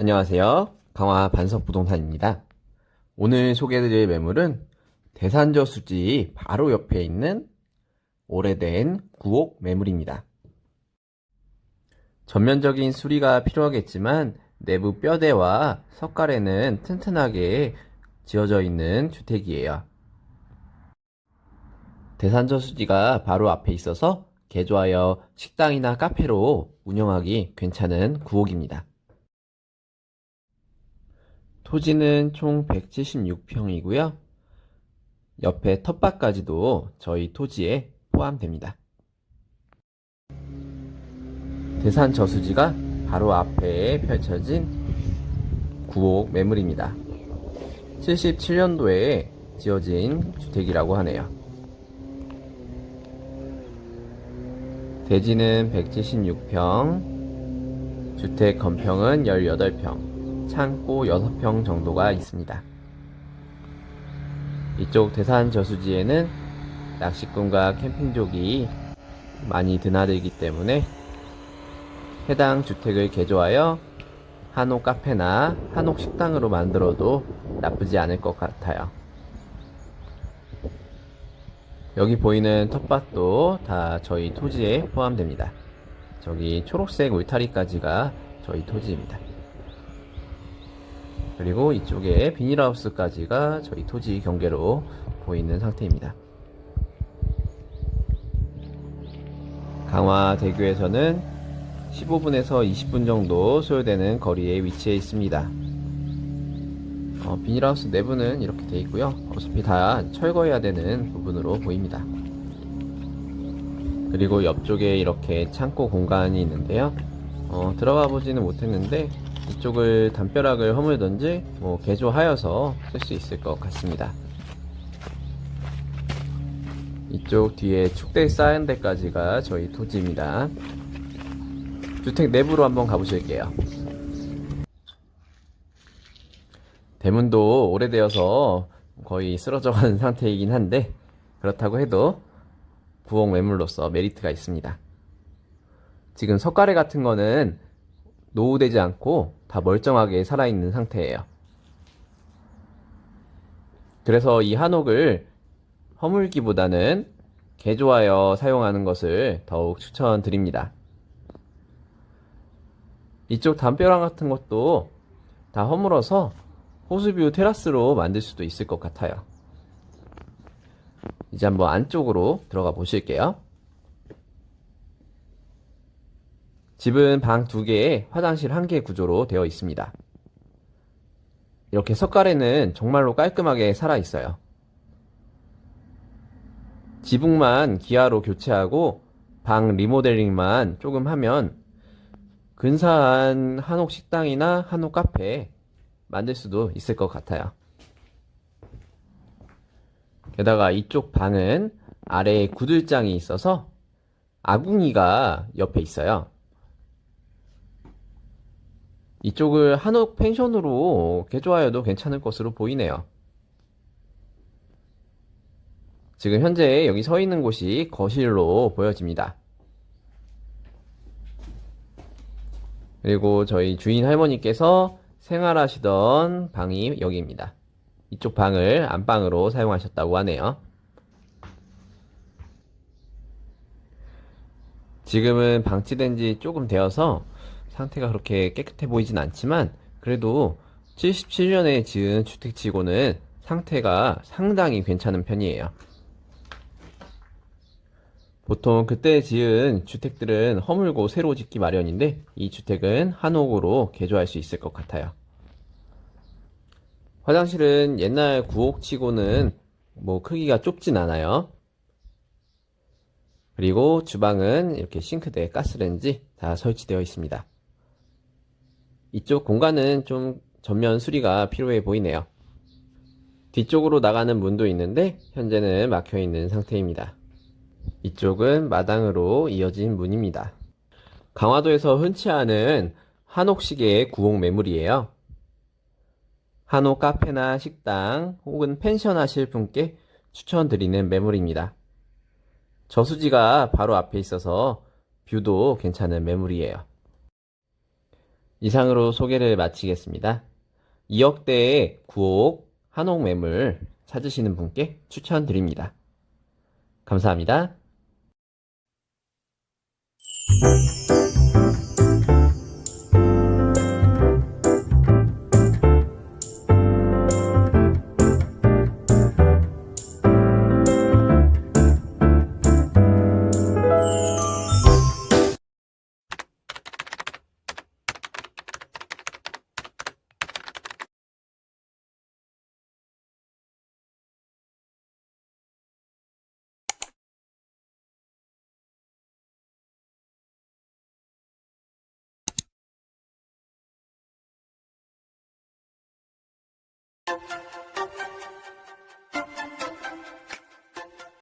안녕하세요. 강화 반석부동산입니다. 오늘 소개해드릴 매물은 대산저 수지 바로 옆에 있는 오래된 구옥 매물입니다. 전면적인 수리가 필요하겠지만 내부 뼈대와 석가래는 튼튼하게 지어져 있는 주택이에요. 대산저 수지가 바로 앞에 있어서 개조하여 식당이나 카페로 운영하기 괜찮은 구옥입니다. 토지는 총 176평이고요. 옆에 텃밭까지도 저희 토지에 포함됩니다. 대산 저수지가 바로 앞에 펼쳐진 구옥 매물입니다. 77년도에 지어진 주택이라고 하네요. 대지는 176평, 주택 건평은 18평, 창고 6평 정도가 있습니다. 이쪽 대산 저수지에는 낚시꾼과 캠핑족이 많이 드나들기 때문에 해당 주택을 개조하여 한옥 카페나 한옥 식당으로 만들어도 나쁘지 않을 것 같아요. 여기 보이는 텃밭도 다 저희 토지에 포함됩니다. 저기 초록색 울타리까지가 저희 토지입니다. 그리고 이쪽에 비닐하우스까지가 저희 토지 경계로 보이는 상태입니다. 강화대교에서는 15분에서 20분 정도 소요되는 거리에 위치해 있습니다. 어, 비닐하우스 내부는 이렇게 되어 있고요. 어차피 다 철거해야 되는 부분으로 보입니다. 그리고 옆쪽에 이렇게 창고 공간이 있는데요. 어, 들어가 보지는 못했는데 이쪽을 담벼락을 허물던지 뭐 개조하여서 쓸 수 있을 것 같습니다. 이쪽 뒤에 축대 쌓은 데까지가 저희 토지입니다. 주택 내부로 한번 가보실게요. 대문도 오래되어서 거의 쓰러져 가는 상태이긴 한데 그렇다고 해도 구옥 매물로서 메리트가 있습니다. 지금 석가래 같은 거는 노후되지 않고 다 멀쩡하게 살아있는 상태예요. 그래서 이 한옥을 허물기보다는 개조하여 사용하는 것을 더욱 추천드립니다. 이쪽 담벼락 같은 것도 다 허물어서 호수뷰 테라스로 만들 수도 있을 것 같아요. 이제 한번 안쪽으로 들어가 보실게요. 집은 방 두 개에 화장실 한 개 구조로 되어 있습니다. 이렇게 석가래는 정말로 깔끔하게 살아 있어요. 지붕만 기아로 교체하고 방 리모델링만 조금 하면 근사한 한옥 식당이나 한옥 카페 만들 수도 있을 것 같아요. 게다가 이쪽 방은 아래에 구들장이 있어서 아궁이가 옆에 있어요. 이쪽을 한옥 펜션으로 개조하여도 괜찮을 것으로 보이네요. 지금 현재 여기 서 있는 곳이 거실로 보여집니다. 그리고 저희 주인 할머니께서 생활하시던 방이 여기입니다. 이쪽 방을 안방으로 사용하셨다고 하네요. 지금은 방치된 지 조금 되어서 상태가 그렇게 깨끗해 보이진 않지만 그래도 77년에 지은 주택치고는 상태가 상당히 괜찮은 편이에요. 보통 그때 지은 주택들은 허물고 새로 짓기 마련인데 이 주택은 한옥으로 개조할 수 있을 것 같아요. 화장실은 옛날 구옥치고는 뭐 크기가 좁진 않아요. 그리고 주방은 이렇게 싱크대, 가스레인지 다 설치되어 있습니다. 이쪽 공간은 좀 전면 수리가 필요해 보이네요. 뒤쪽으로 나가는 문도 있는데 현재는 막혀 있는 상태입니다. 이쪽은 마당으로 이어진 문입니다. 강화도에서 흔치 않은 한옥식의 구옥 매물이에요. 한옥 카페나 식당 혹은 펜션 하실 분께 추천드리는 매물입니다. 저수지가 바로 앞에 있어서 뷰도 괜찮은 매물이에요. 이상으로 소개를 마치겠습니다. 2억대의 9억 한옥 매물 찾으시는 분께 추천드립니다. 감사합니다.